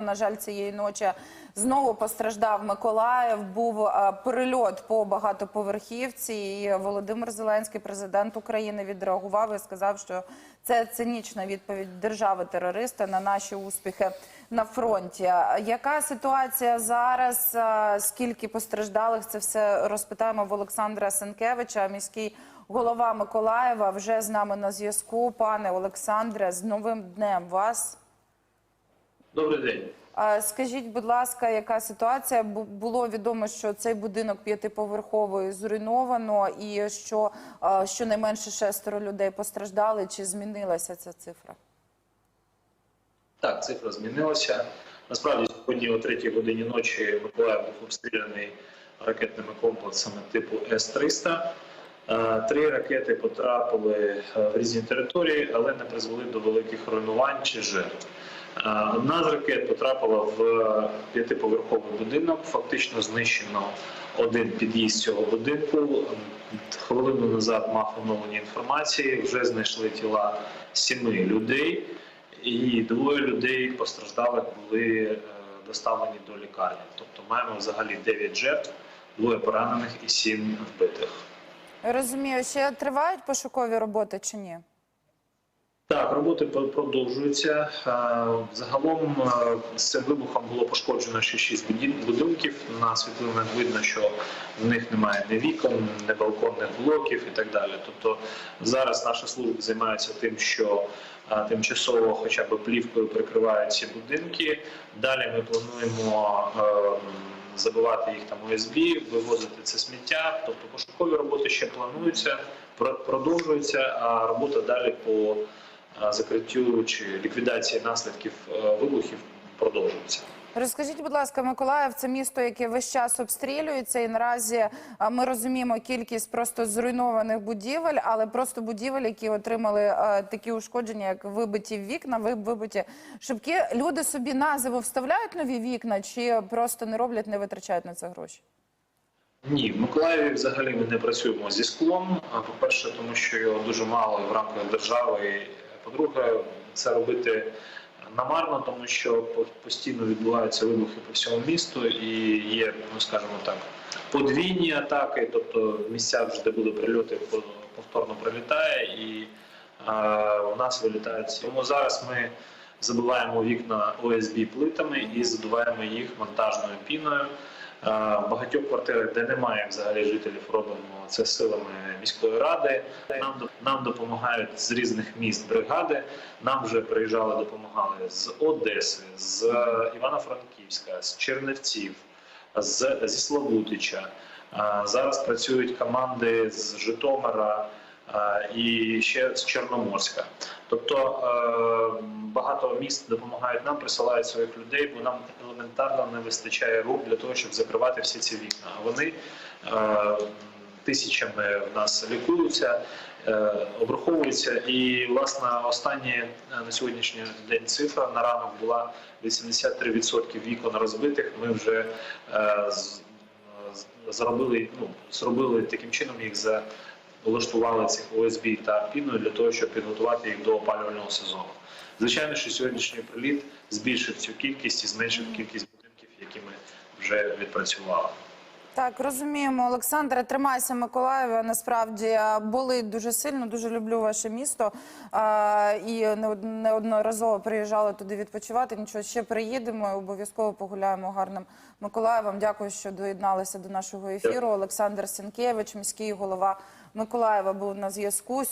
На жаль, цієї ночі знову постраждав Миколаїв. Був е, перельот по багатоповерхівці. І Володимир Зеленський, президент України, відреагував і сказав, що це цинічна відповідь держави-терориста на наші успіхи на фронті. Яка ситуація зараз? Е, Скільки постраждалих? Це все розпитаємо в Олександра Сенкевича, міський голова Миколаєва. Вже з нами на зв'язку. Пане Олександре, з новим днем вас. Добрий день. Скажіть, будь ласка, яка ситуація? Було відомо, що цей будинок п'ятиповерховий зруйновано, і що щонайменше шестеро людей постраждали. Чи змінилася ця цифра? Так, цифра змінилася. Насправді, сьогодні о третій годині ночі Миколаїв був обстріляний ракетними комплексами типу С-300. Е, Три ракети потрапили е, в різні території, але не призвели до великих руйнувань чи жертв. Е, Одна з ракет потрапила в п'ятиповерховий будинок. Фактично знищено один під'їзд цього будинку. Хвилину назад мав оновлені інформації. Вже знайшли тіла сіми людей, і двоє людей постраждалих були доставлені до лікарні. Тобто маємо взагалі 9 жертв, двоє поранених і 7 вбитих. Розумію, ще тривають пошукові роботи чи ні? Роботи продовжуються. Е, Загалом е, з цим вибухом було пошкоджено ще шість будинків. На світлинах видно, що в них немає ні вікон, ні балконних блоків і так далі. Тобто зараз наша служба займається тим, що е, тимчасово, хоча б плівкою прикривають ці будинки. Далі ми плануємо. Забивати їх там ОСБ, вивозити це сміття. Тобто пошукові роботи ще плануються, продовжуються, а робота далі по закриттю чи ліквідації наслідків е, вибухів продовжується. Розкажіть, будь ласка, Миколаїв це місто, яке весь час обстрілюється, і наразі ми розуміємо кількість просто зруйнованих будівель, але просто будівель, які отримали такі ушкодження, як вибиті вікна, ви- вибиті шибки. Люди собі на зиму вставляють нові вікна, чи просто не роблять, не витрачають на це гроші? Ні, в Миколаєві взагалі ми не працюємо зі склом. По-перше, тому що його дуже мало в рамках держави. По-друге, це робити намарно, тому що постійно відбуваються вибухи по всьому місту і є, ну скажімо так, подвійні атаки, тобто в місцях, де були прильоти, повторно прилітає і а, у нас вилітають. Тому зараз ми забиваємо вікна ОСБ плитами і задуваємо їх монтажною піною. В багатьох квартирах, де немає взагалі жителів, робимо це силами міської ради. Нам нам допомагають з різних міст бригади. Нам вже приїжджали, допомагали з Одеси, з Івано-Франківська, з Чернівців, з зі Славутича. Зараз працюють команди з Житомира і ще з Чорноморська. Тобто е, багато міст допомагають нам, присилають своїх людей, бо нам елементарно не вистачає рук для того, щоб закривати всі ці вікна. Вони е, тисячами в нас лікуються, е, обраховуються. І власне останні е, на сьогоднішній день цифра на ранок була 83% вікон розбитих. Ми вже е, зробили, ну, зробили таким чином їх за влаштували цих ОСБ та піною для того, щоб підготувати їх до опалювального сезону. Звичайно, що сьогоднішній приліт збільшив цю кількість і зменшив кількість будинків, які ми вже відпрацювали. Так, розуміємо, Олександре, тримайся Миколаєва. Насправді е, болить дуже сильно. Дуже люблю ваше місто е, і неод- неодноразово приїжджали туди відпочивати. Нічого ще приїдемо і обов'язково погуляємо гарним Миколаєвом. Дякую, що доєдналися до нашого ефіру. Олександр Сінкевич, міський голова Миколаєва, був на зв'язку.